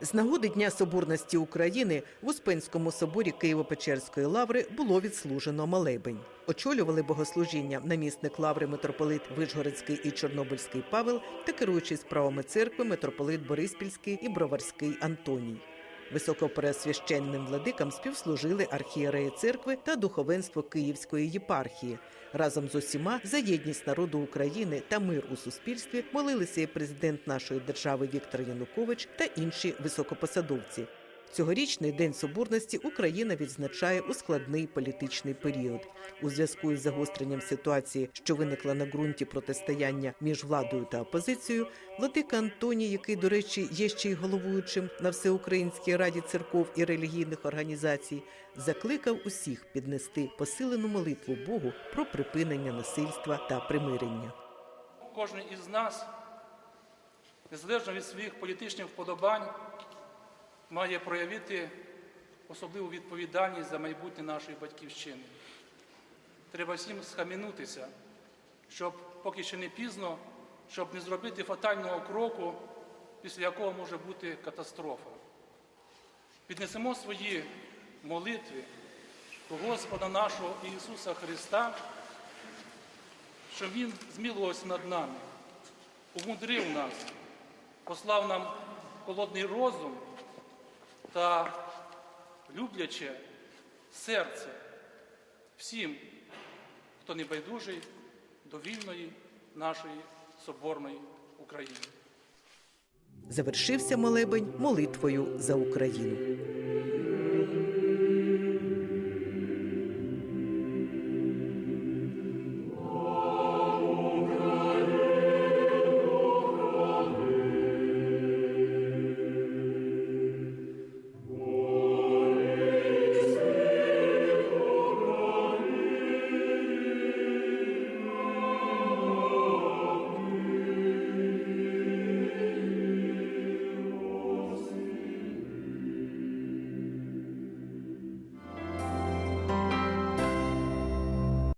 З нагоди Дня Соборності України в Успенському соборі Києво-Печерської лаври було відслужено молебень. Очолювали богослужіння намісник лаври митрополит Вишгородський і Чорнобильський Павел та керуючий справами церкви митрополит Бориспільський і Броварський Антоній. Високопреосвященним владикам співслужили архієреї церкви та духовенство Київської єпархії. Разом з усіма за єдність народу України та мир у суспільстві молилися і президент нашої держави Віктор Янукович та інші високопосадовці. Цьогорічний день соборності Україна відзначає у складний політичний період. У зв'язку із загостренням ситуації, що виникла на ґрунті протистояння між владою та опозицією, владика Антоній, який, до речі, є ще й головуючим на всеукраїнській раді церков і релігійних організацій, закликав усіх піднести посилену молитву Богу про припинення насильства та примирення. Кожен із нас, незалежно від своїх політичних вподобань, має проявити особливу відповідальність за майбутнє нашої батьківщини. Треба всім схамінутися, щоб поки ще не пізно, щоб не зробити фатального кроку, після якого може бути катастрофа. Піднесемо свої молитви до Господа нашого Ісуса Христа, щоб Він змілився над нами, умудрив нас, послав нам холодний розум та любляче серце всім, хто не байдужий до вільної нашої соборної України. Завершився молебень молитвою за Україну.